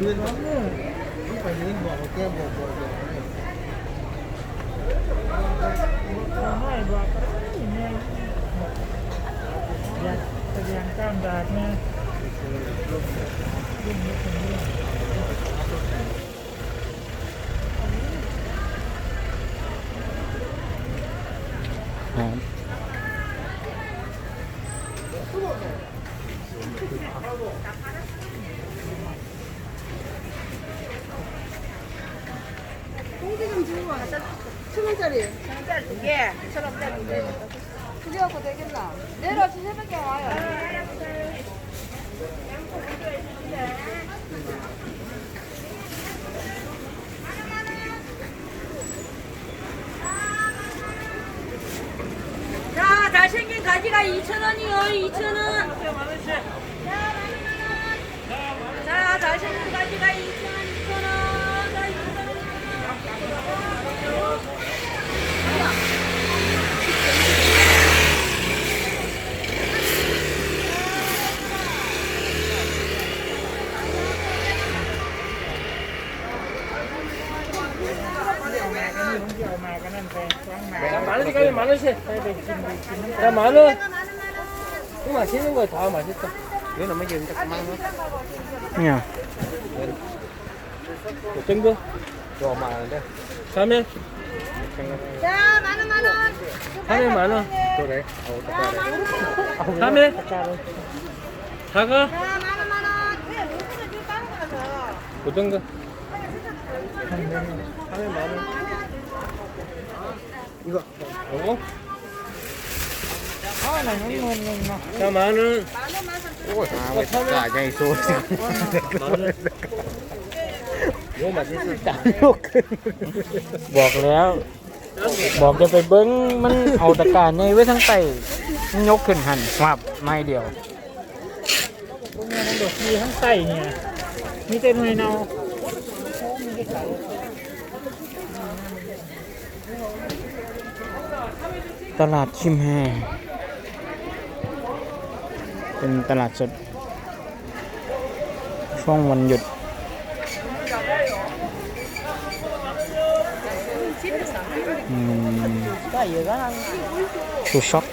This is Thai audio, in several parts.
ยืนบอกไปยืนบอกแก้บอกบอกบอกไม่บอกแม่อยากแสดงกล้ามดากแม่ยิ่งนิดนึงครับ 두개 갖고 되겠나? 내일 아침 새벽에 와요. 자, 잘생긴 가지가 2,000원이요, 2,000원. 자, 잘생긴 가지가 2,000원, 2,000원. 많으니까 많으세. 나 맛있는 거 다 맛있다. 이건 너무 괜찮다. 그만. 야. 어떤 거? 저 많은데. 자매. 자, 만원 만원. 자매 만원. 그래. 자매. 다가. 어떤 거? 사면 만 원. 이거. 요거? 아, 나 너무 너무 자, 만 원. 아, 왜 가장이 소 เยอะมาที่สุด บอกแล้ว บอกจะไปเบิ้งมันเอาตะการในไว้ทั้งไตมันยกขึ้นหันวับไม่เดียวพวกนี้มันดอกมีทั้งไตเนี่ย มีแต่หน่วยเนา ตลาดชิมแฮเป็นตลาดสด ช่วงวันหยุดอืมชูช็อป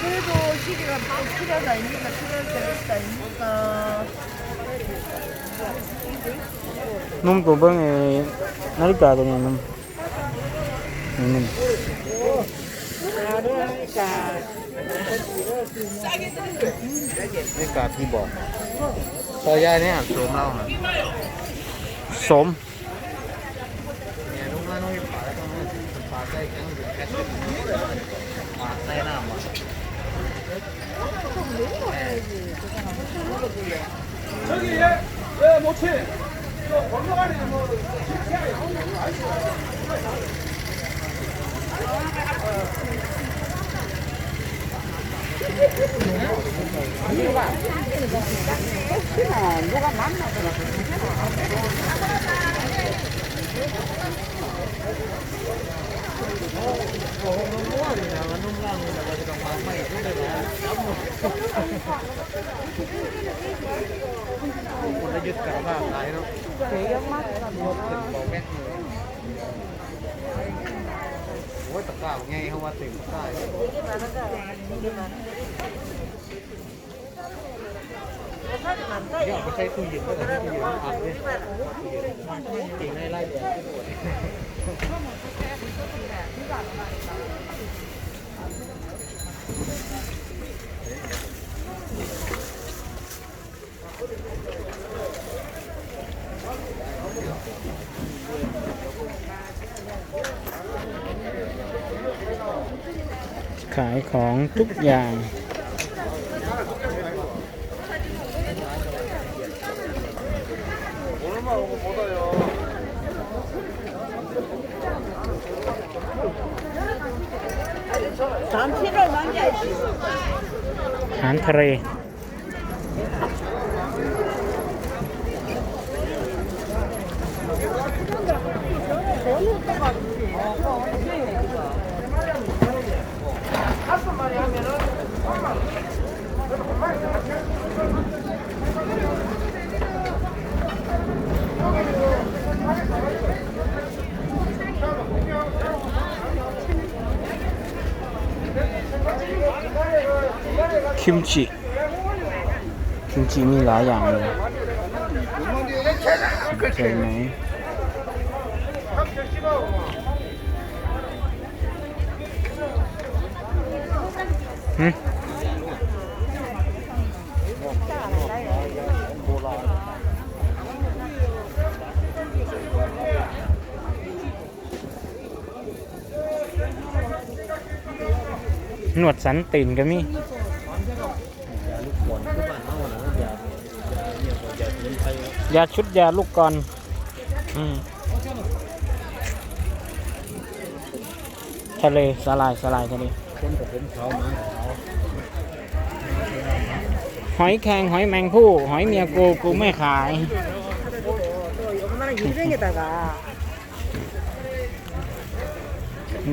그래도 시기가 또 필요하다 아닙니까? 필요할 때가 있다 아닙니까? นุ่มตัวเบิ้งไอ้นาฬิกาตัวนี้นุ่มนี่นุ่ม นี่กาที่บอกซอยยาเนี่ยโซมเล่า สม ป่าใส่กันอยู่แค่ป่าใส่น้ำอะ คนละยึดกับภาพหลายเนาะเสียมากรถถึงบอกแม่โอ้ยตะกร้าไงเขาว่าถึงได้เดี๋ยวไปใช้ตู้เย็นก็ได้ตู้เย็นอัดเลยจริงไล่ไล่ขาย ของทุกอย่าง อาหารทะเล คิมจิคิมจิมีหลายอย่างเลยสนใจไหมหึหนวดสันตีนก็มี ยาชุดยาลูกกรทะเลสลายสลายทะเลหอยแครงหอยแมงผู้หอยเมียกูกูไม่ขาย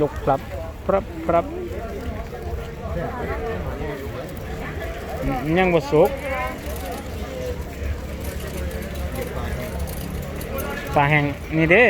ลูกครับครับครับยังบ่สุก ปลาแห้งนี่เด้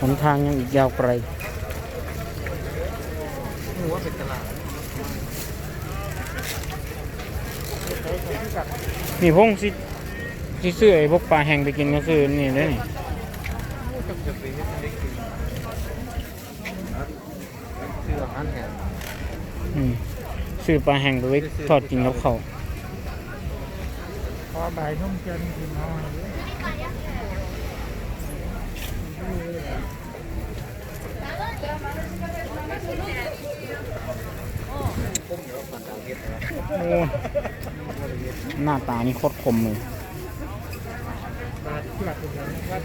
หนทางยังอีกยาวไกลหัวเป็นตลาด นี่พงสิสิซื้อไอ้พวกปลาแห้งไปกินก็คือนี่เลยนี่สื่อาหารแห้งอืมซื้อปลาแห้งไปไว้ทอดกินกับเขาพอบ่ายนุ่มเจนกินเอา โอ้หน้าตานี่โคตรคมเลยบาทที่หลักเป็นอย่าว่า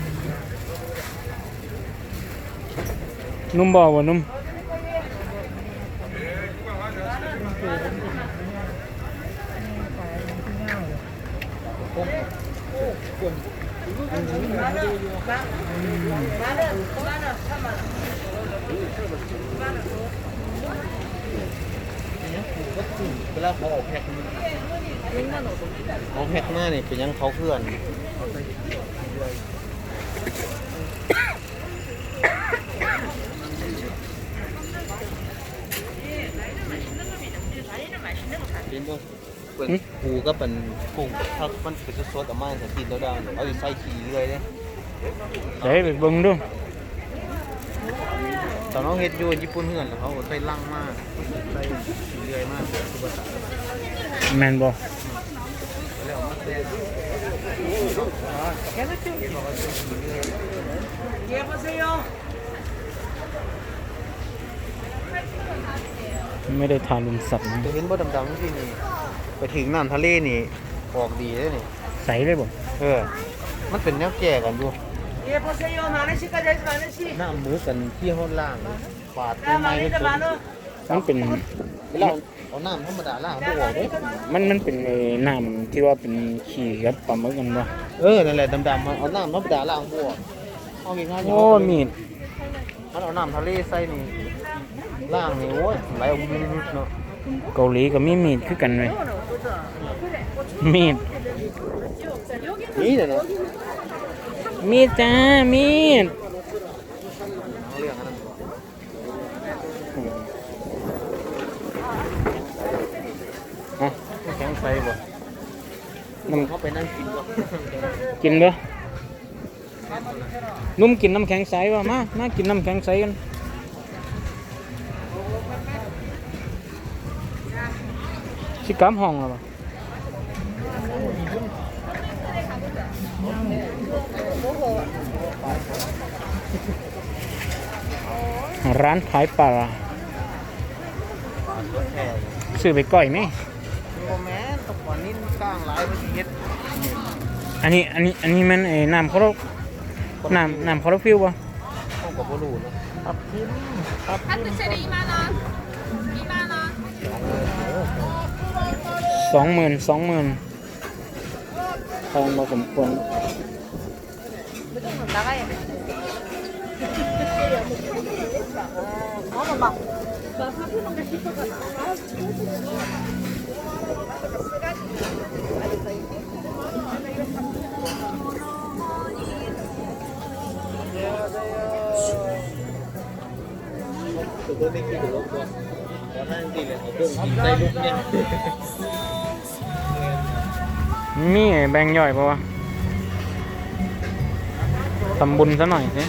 นุ่ม บ่วะนุ่มเวลาเขาออกแพ็คเขาแพ็คมาเนี่ยเป็นยังเขาเพื่อนเป็นพวกเป็นปูก็เป็นกุ้งถ้ามันเป็นสดๆออกมาจะกินแล้วได้เอาอีใส่ขี้เลยเนี่ยเดี๋ยวไปเบิ่งดู ตอนน้องเฮ็ดอยู่ญี่ปุ่นเพื่อนเขาใส่ลั่งมากใส่เรื่อยมากทุกภาษาแมนบอไม่ได้ทานลุมสับนะจะเห็นบ่ดำๆที่นี่ไปถึงน้ำทะเลนี่ออกดีเลยนี่ ใสเลยบ่เออ มันเป็นแนวแก่กันอยู่ ये पोसेयो मानसी का जैसे मानसी หน้ำมือกันที่ห้องล่างปาดตัว ना ไม้ไม่ माने ถึ तो งมันเป็นเราเอาน้ำธรรมดาล่างไม่ออยมันมันเป็นน้ำที่ว่าเป็นขี้กับปลาหมึกกันวะเออ นั่นแหละดำๆมันเอาน้ำธรรมดาล่างไม่เอาง่ายๆย่างโอ้มีดมันเอาน้ำทะเลใส่นี่ล่างนี่โอ้ยไหลออกมาเนาะเกาหลีก็มีมีขึ้นกันเลยมีด นี่เลยเนาะ มีดจ้า มีดเอาเรื่องอันนั้นก่อนอะแข็งใส่บ่น้เขาไปนั่งกินบ่ำกินบ่นุ่มกินน้ำแข็งใสบ่มา มากินน้ำแข็งใสกันสิกลับห้องแล้วบ่ ร้านขายปลาซื้อไปก้อยไหมอันนี้อันนี้อันนี้มันไอ้น้ำเขาน้ำน้ำเขาฟิวปะต้องกับบรูนะครับพิมครับพิมสองหมื่นสองหมื่นทองมาสมควร มีไอ้แบ่งย่อยปะวะทำบุญซะหน่อยสิ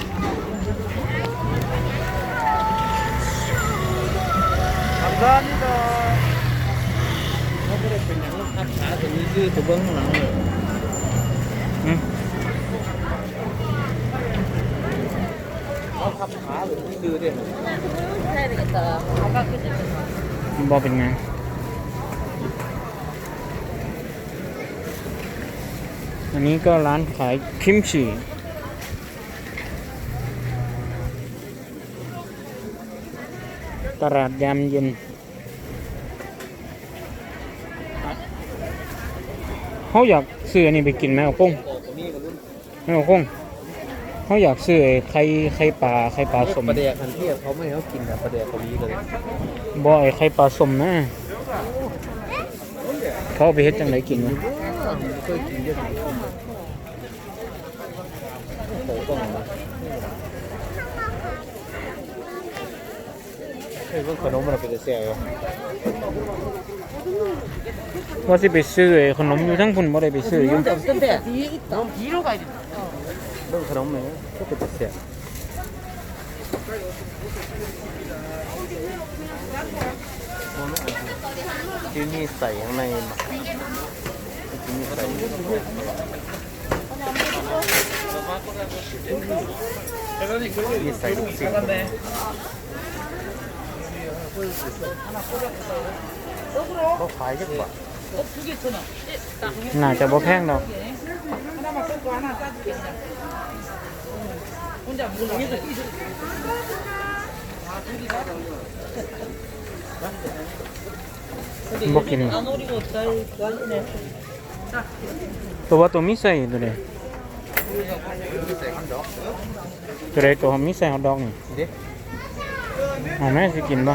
เป็นอย่างลูกค้าขาตัวนี้คือตัวเบิ้งข้างหลังเลยอืมเขาขับขาหรือที่ดื้อเนี่ยบอเป็นไงอันนี้ก็ร้านขายคิมชิตลาดยามเย็น เขาอยากซื้ออันนี้ไปกินไหมเอากุ้งออกตัวนี้กับรุ่นไม่เอากุ้งเขาอยากซื้อไอ้ไข่ไข่ปลาไข่ปลาสมประเดี๋ยวคันเทียบเขาไม่ให้เขากินนะประเดี๋ยวเขาลีเลยบ่ไอ้ไข่ปลาสมนะเขาเอาไปเฮ็ดจังไดกินวะเคยกินเยอะโอ้โหต้องนะเฮ้ยเพิ่งขนมมันเป็นเสียเหรอ ว่าสิไปซื้อไอ้ขนมอยู่ทั้งพุ่นบ่ได้ไปซื้ออยู่เบิ่งขนมไหมก็เป็นเสียที่นี่ใส่ข้างในมาที่นี่ใส่นี่ใส่ลูกศิษย์ เขาขายจักบาทน่าจะบ่แพงดอกบ่กินตัวว่าตัวมีใส่ตัวใดใส่ข้าวดอกตัวใดตัวมีใส่ฮอทดอกนี่เด้เอาแม่สิกินบ่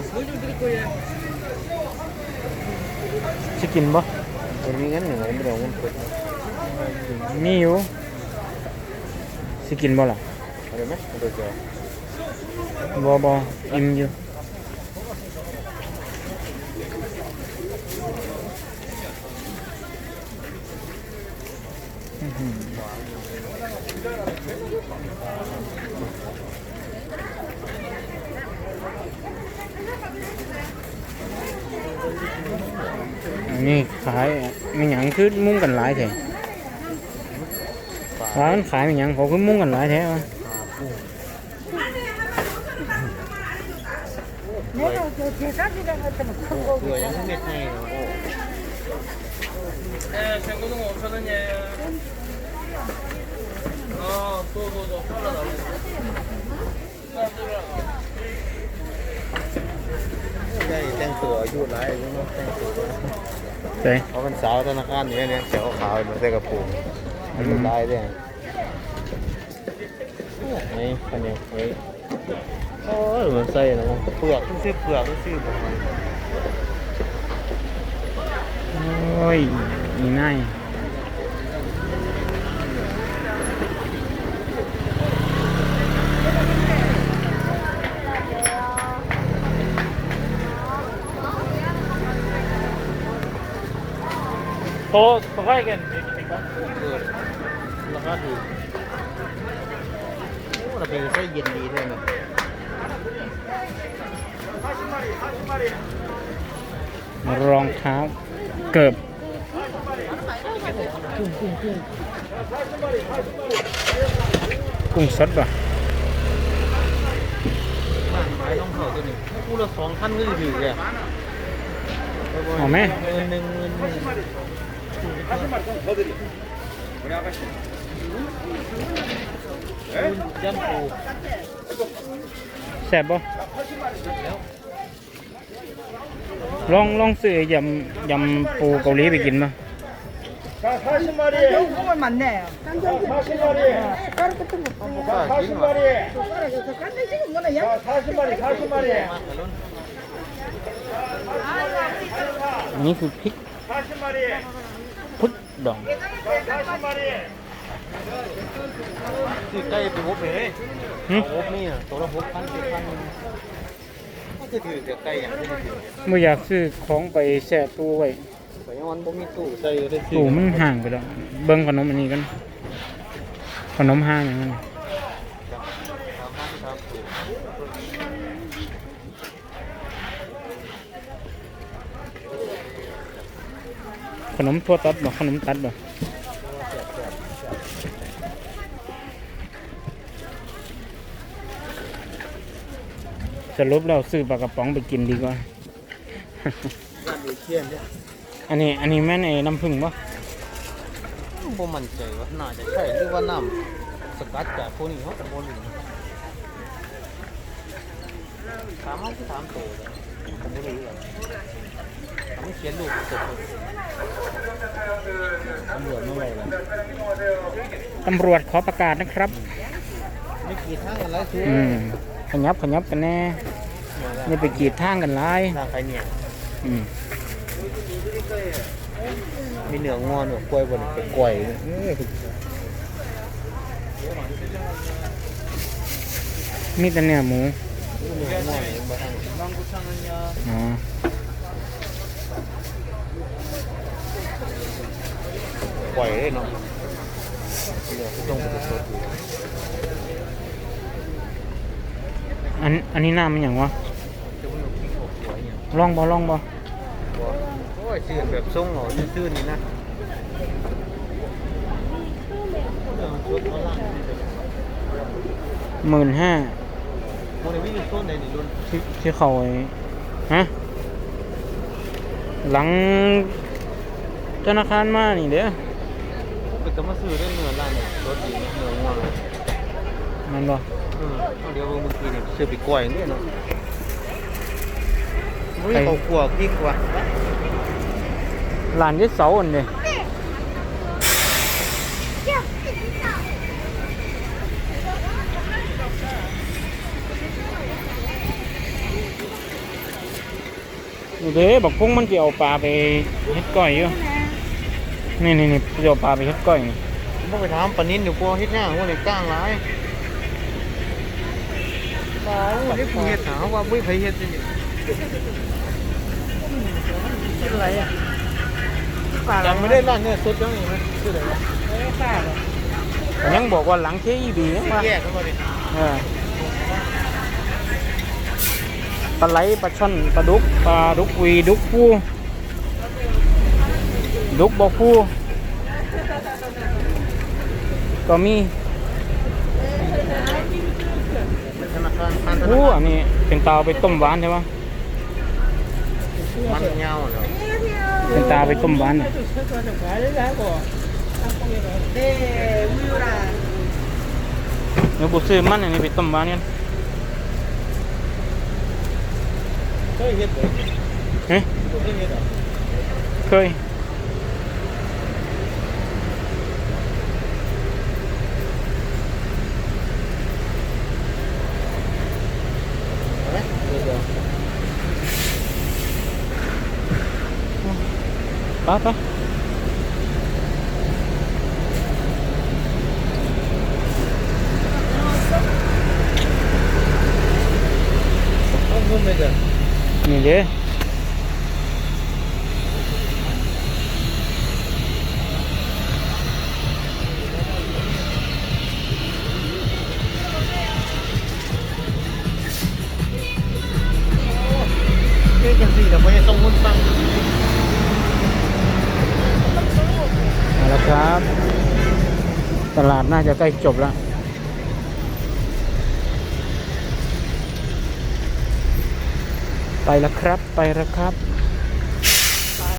สิกินบ่มันมีเงินหนึ่งไม่ได้เงินเปิดมีอยู่สิกินบ่ล่ะอะไรไหมเดี๋ยวเจอบ่บ่อิ่มอยู่อื้อ นี่ขายมันหยังคือมุ่งกันหลายแท้ร้านขายมันหยังเขาคือมุ่งกันหลายแท้วะตัวยังไม่ใช่เออฉันก็ต้องออกซะแล้วเนี่ยอ๋อตัวตัวตัวเข้าแล้วได้แต่งตัวอายุหลายอายุเนาะแต่งตัว เจ้เขาเป็นสาวธนาคารนี้เนี่ยเขียวขาวมาใส่กระโปรงอายุหลายเนี่ยไอ้คันนี้ไอ้โอ้ยมันใส่นะเปลือกซื้อเปลือกซื้อแบบนี้โอ้ยอีนาย โตตัวใกล้กันเออราคาถูกโอ้เราเป็นไส้เย็นดีเลยนะรองเท้าเกิบกุ้งสดป่ะบ้านขายต้องเข่าตัวนี้คู่ละสองพันก็ถือแกเอาไหมเงินหนึ่งเงินหนึ่ง Kaçın var Sẹp không? Long long sư dầm dầm phù cầu lý bị kín mà. 40 마리. 정말 많네. 자, 40마리. 까르 같은 거. 40마리. 깐데 지금 뭐나 ดองที่ใกล้ไปพบเลยหึพบนี่อะตัวละหกพันเจ็ดพันก็จะถือแต่ไก่อย่างที่ถือไม่อยากซื้อของไปแช่ตู้ไว้แต่ยังวันบ่มีตู้ใส่ได้ซื้ตู้มันห่างไปแล้วเบิ้งขนมอันนี้กันขนมห้างอย่างนั้น สามพันครับ ขนมทั่วตัดบ่ขนมตัดบ่สรุปแล้วซื้อปลากระป๋องไปกินดีกว่า อันนี้อันนี้แม่นไอ้น้ำผึ้งปะบ่มั่นใจว่าน่าจะใช่หรือว่าน้ำสกัดจากพวกนี้เขาแต่บ่รู้ถามเขาถามโตเลยผมบ่รู้ เขาเขียนรูปสดเลยตำรวจไม่ไหวแล้วตำรวจขอประกาศนะครับ ไม่กี่ทางกันแล้วซื้ออืมขยับขยับกันแน่นี่ไปกรีดทางกันหลายทางใครเนี่ยอืมมีเนื้องอนเนื้อกล้วยบนเป็นกล้วยเอ้ยมีแต่เนื้อหมูเนื้องอนยังบ่ทันอ๋อ กล้วยเลยเนาะเนื้อก็ต้องเป็นสดอยู่อันอันนี้น้ำมันอย่างวะจะไม่เอาพริกออกกล้วยเนี่ยลองบ่ลองบ่บ่โอ้ยซื้อแบบทรงเหรอซื่อๆนี่นะเนื้อมันสดมาล่างนี่เลยหมื่นห้าโมเดลวิ่งโซนไหนนี่รุ่นที่ที่เขาไอ้ฮะ หลังธนาคารมานี่เด้อ เป็นก็มาซื้อได้เนื้อร้านเนี่ยรสดีนะเนื้องอนมันบ่อืมเอาเดี๋ยวเมื่อกี้นี่ซื้อไปกล้วยนี่เนาะเฮ้ยเขาขัวพริกว่ะร้านยึดเสาอันเด้นี่เด้บอกพุ่งมันจะเอาปลาไปเฮ็ดก้อยอยู่ นี่นี่นี่จะเอาปลาไปเฮ็ดก้อยนี่ผมไปถามปานินอยู่กลัวเฮ็ดหน้าว่าในก้างร้ายว้าวนี่ผู้เฮ็ดหาว่าไม่ไผเฮ็ดนี่อะไรอะยังไม่ได้ร้านเนื้อสดยังอีกไหมชื่ออะไรวะแต่ยังบอกว่าหลังเคอีบียังว่าแยกกันมาดิเออปลาไหลปลาช่อนปลาดุกปลาดุกวีดุกฟู ดุกบ่คู่ก็มีอู้อันนี้เป็นเตาไปต้มหวานใช่ปะมันเงาเป็นตาไปต้มหวานเนี่ยเนื้อบุซื้มันอันนี้ไปต้มหวานกันเคยเฮ็เคย ปะปาจะใกล้จบแล้วไปแล้วครับ ไปแล้วครับ